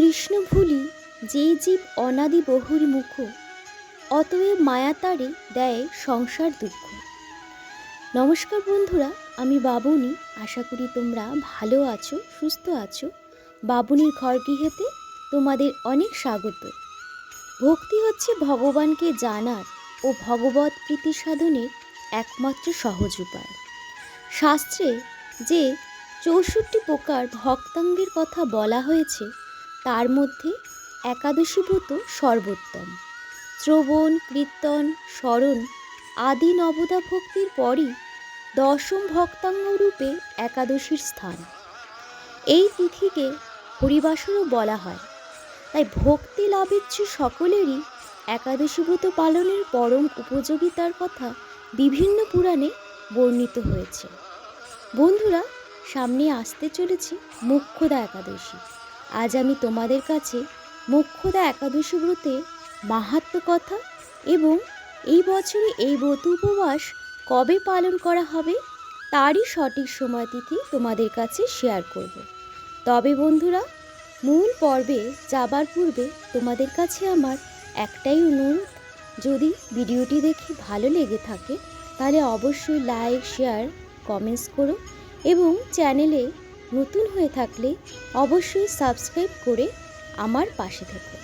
কৃষ্ণ ভুলি যেই জীব অনাদি বহুর মুখ, অতএব মায়াতারে দেয় সংসার দুঃখ। নমস্কার বন্ধুরা, আমি বাবুনি। আশা করি তোমরা ভালো আছো, সুস্থ আছো। বাবুনির ঘর গৃহেতে তোমাদের অনেক স্বাগত। ভক্তি হচ্ছে ভগবানকে জানার ও ভগবত প্রীতি সাধনের একমাত্র সহজ উপায়। শাস্ত্রে যে চৌষট্টি প্রকার ভক্তাঙ্গের কথা বলা হয়েছে তার মধ্যে একাদশী ব্রত সর্বোত্তম। শ্রবণ, কীর্তন, স্মরণ আদি নবদা ভক্তির পরই দশম ভক্তাঙ্গ রূপে একাদশীর স্থান। এই তিথিকে হরিবাসরও বলা হয়। তাই ভক্তি লাভেচ্ছু সকলেরই একাদশী ব্রত পালনের পরম উপযোগিতার কথা বিভিন্ন পুরাণে বর্ণিত হয়েছে। বন্ধুরা, সামনে আসতে চলেছে মুখ্যদা একাদশী। আজ আমি তোমাদের কাছে মুখ্যদা একাদশী ব্রতের মাহাত্ম কথা এবং এই বছরে এই ব্রত উপবাস কবে পালন করা হবে তারই সঠিক সময় তিথি তোমাদের কাছে শেয়ার করব। তবে বন্ধুরা, মূল পর্বে যাবার পূর্বে তোমাদের কাছে আমার একটাই অনুরোধ। যদি ভিডিওটি দেখে ভালো লেগে থাকে, তাহলে অবশ্যই লাইক, শেয়ার, কমেন্টস করো এবং চ্যানেলে নতুন হয়ে থাকলে অবশ্যই সাবস্ক্রাইব করে আমার পাশে থেকো।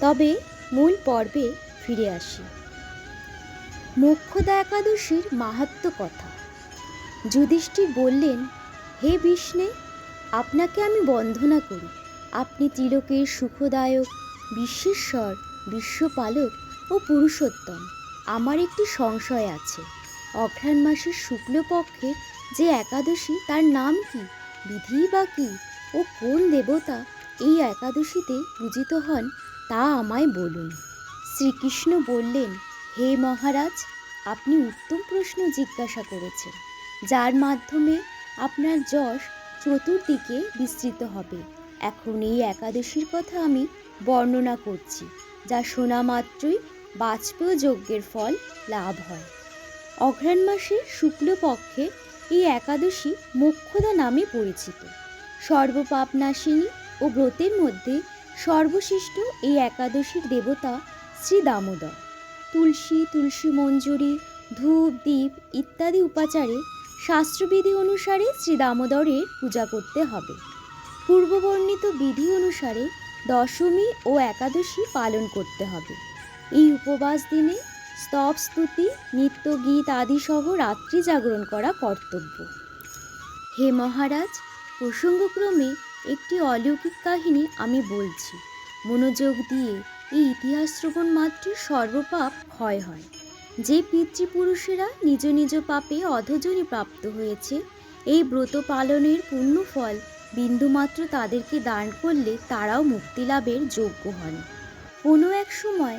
তবে মূল পর্বে ফিরে আসি। মোক্ষদা একাদশীর মাহাত্ম কথা। যুধিষ্ঠির বললেন, হে বিষ্ণে, আপনাকে আমি বন্দনা করি। আপনি তিলকের সুখদায়ক, বিশ্বেশ্বর, বিশ্বপালক ও পুরুষোত্তম। আমার একটি সংশয় আছে। অঘ্রাণ মাসের শুক্লপক্ষের যে একাদশী তার নাম কি? বিধি বা কি ও কোন দেবতা এই একাদশীতে পূজিত হন তা আমায় বলুন। শ্রীকৃষ্ণ বললেন, হে মহারাজ, আপনি উত্তম প্রশ্ন জিজ্ঞাসা করেছেন, যার মাধ্যমে আপনার যশ চতুর্দিকে বিস্তৃত হবে। এখন এই একাদশীর কথা আমি বর্ণনা করছি, যা শোনা মাত্রই বাজপেয় যজ্ঞের ফল লাভ হয়। অঘ্রাণ মাসে শুক্লপক্ষে এই একাদশী মোক্ষদা নামে পরিচিত। সর্বপাপ নাশিনী ও ব্রতের মধ্যে সর্বশ্রেষ্ঠ এই একাদশীর দেবতা শ্রী দামোদর। তুলসী তুলসী মঞ্জুরি, ধূপ দ্বীপ ইত্যাদি উপাচারে শাস্ত্রবিধি অনুসারে শ্রী দামোদরের পূজা করতে হবে। পূর্ববর্ণিত বিধি অনুসারে দশমী ও একাদশী পালন করতে হবে। এই উপবাস দিনে স্তব স্তুতি, নিত্য গীত আদি সহ রাত্রি জাগরণ করা কর্তব্য। হে মহারাজ, প্রসঙ্গক্রমে একটি অলৌকিক কাহিনী আমি বলছি। মনোযোগ দিয়ে এই ইতিহাস শ্রবণ মাত্র সর্বপাপ ক্ষয় হয়। যে পিতৃপুরুষেরা নিজ নিজ পাপে অধজনী প্রাপ্ত হয়েছে, এই ব্রত পালনের পুণ্য ফল বিন্দুমাত্র তাদেরকে দান করলে তারাও মুক্তি লাভের যোগ্য হন। কোনো এক সময়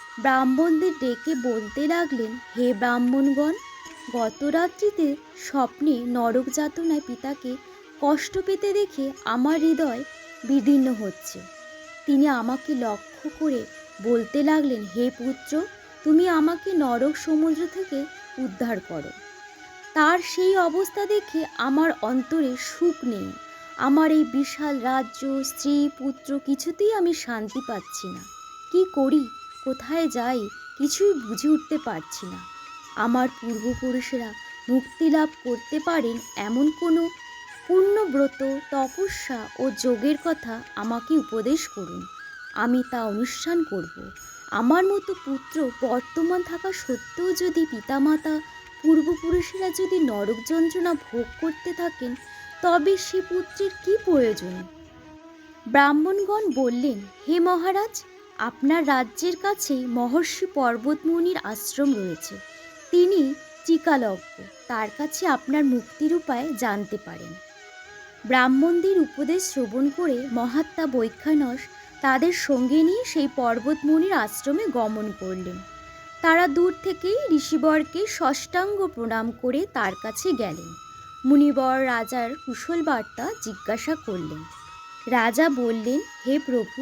ব্রাহ্মণদের ডেকে বলতে লাগলেন, হে ব্রাহ্মণগণ গত রাত্রিতে স্বপ্নে নরক যাতনায় পিতাকে কষ্ট পেতে দেখে আমার হৃদয় বিদীর্ণ হচ্ছে। তিনি আমাকে লক্ষ্য করে বলতে লাগলেন, হে পুত্র, তুমি আমাকে নরক সমুদ্র থেকে উদ্ধার করো। তার সেই অবস্থা দেখে আমার অন্তরে সুখ নেই। আমার এই বিশাল রাজ্য, স্ত্রী, পুত্র কিছুতেই আমি শান্তি পাচ্ছি না। কি করি? কোথায় যাই কিছুই বুঝে উঠতে পারছি না। আমার পূর্বপুরুষেরা মুক্তি লাভ করতে পারেন এমন কোনো পূর্ণব্রত তপস্যা ও যোগের কথা আমাকে উপদেশ করুন। আমি তা অনুষ্ঠান করব। আমার মতো পুত্র বর্তমান থাকা সত্ত্বেও যদি পিতামাতা, পূর্বপুরুষেরা যদি নরক যন্ত্রণা ভোগ করতে থাকেন, তবে সে পুত্রের কি প্রয়োজন? ব্রাহ্মণগণ বললেন, হে মহারাজ আপনার রাজ্যের কাছেই মহর্ষি পর্বতমুনির আশ্রম রয়েছে। তিনি চিকালজ্ঞ তার কাছে আপনার মুক্তির উপায় জানতে পারেন। ব্রাহ্মণদের উপদেশ শ্রবণ করে মহাত্মা বৈখ্যানস তাদের সঙ্গে নিয়ে সেই পর্বতমুনির আশ্রমে গমন করলেন। তারা দূর থেকেই ঋষিবরকে ষষ্ঠাঙ্গ প্রণাম করে তার কাছে গেলেন। মুনিবর রাজার কুশল বার্তা জিজ্ঞাসা করলেন। রাজা বললেন, হে প্রভু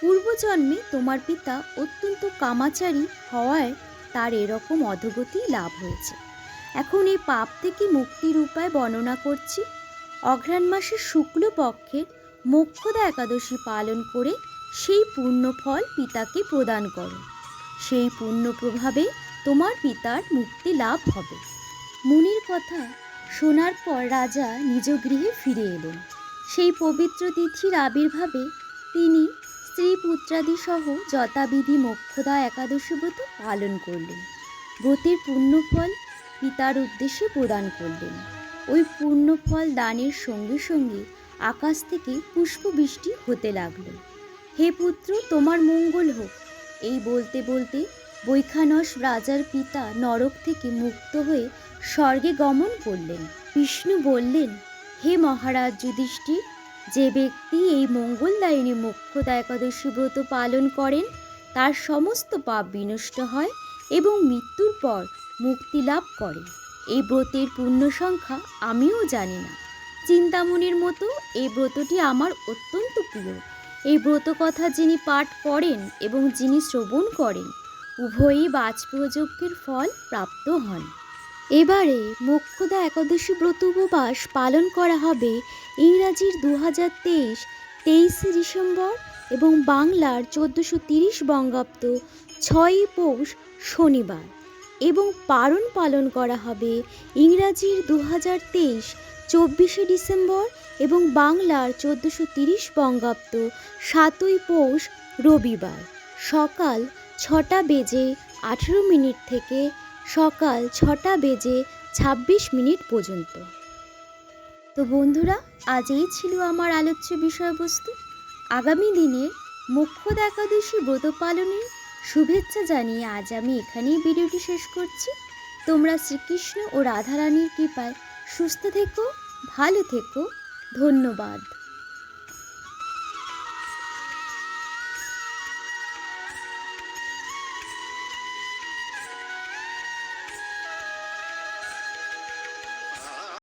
পূর্বজন্মে তোমার পিতা অত্যন্ত কামাচারী হওয়ায় তার এরকম অধগতি লাভ হয়েছে। এখন এই পাপ থেকে মুক্তির উপায় বর্ণনা করছি। অঘ্রাণ মাসের শুক্লপক্ষের মোক্ষদা একাদশী পালন করে সেই পুণ্য ফল পিতাকে প্রদান করো। সেই পুণ্য প্রভাবে তোমার পিতার মুক্তি লাভ হবে। মুনির কথা শোনার পর রাজা নিজ গৃহে ফিরে এলেন। সেই পবিত্র তিথির আবির্ভাবে তিনি স্ত্রী পুত্রাদি সহ যথাবিধি মোক্ষদা একাদশী ব্রত পালন করলেন। ব্রতের পুণ্যফল পিতার উদ্দেশ্যে প্রদান করলেন। ওই পুণ্যফল দানের সঙ্গে সঙ্গে আকাশ থেকে পুষ্পবৃষ্টি হতে লাগল। হে পুত্র, তোমার মঙ্গল হোক। এই বলতে বলতে বৈখানস রাজার পিতা নরক থেকে মুক্ত হয়ে স্বর্গে গমন করলেন। বিষ্ণু বললেন, হে মহারাজ যুধিষ্ঠির যে ব্যক্তি এই মঙ্গলদায়িনী মোক্ষদা একাদশী ব্রত পালন করেন, তার সমস্ত পাপ বিনষ্ট হয় এবং মৃত্যুর পর মুক্তি লাভ করে। এই ব্রতের পূর্ণ সংখ্যা আমিও জানি না। চিন্তামণির মতো এই ব্রতটি আমার অত্যন্ত প্রিয়। এই ব্রত কথা যিনি পাঠ করেন এবং যিনি শ্রবণ করেন, উভয়ই বাজপেয়যজ্ঞের ফল প্রাপ্ত হন। এবারে মোক্ষদা একাদশী ব্রত উপবাস পালন করা হবে ইংরাজির দু হাজার তেইশ, তেইশে ডিসেম্বর এবং বাংলার চোদ্দোশো তিরিশ বঙ্গাব্দ ছয়ই পৌষ শনিবার এবং পারণ পালন করা হবে ইংরাজির দু হাজার তেইশ, চব্বিশে ডিসেম্বর এবং বাংলার চোদ্দোশো তিরিশ বঙ্গাব্দ সাতই পৌষ রবিবার সকাল ছটা বেজে আঠেরো মিনিট থেকে সকাল ছটা বেজে ছাব্বিশ মিনিট পর্যন্ত। তো বন্ধুরা আজ এই ছিল আমার আলোচ্য বিষয়বস্তু। আগামী দিনের মোক্ষদ একাদশী ব্রত পালনের শুভেচ্ছা জানিয়ে আজ আমি এখানেই ভিডিওটি শেষ করছি। তোমরা শ্রীকৃষ্ণ ও রাধারানীর কৃপায় সুস্থ থেকো, ভালো থেকো। ধন্যবাদ।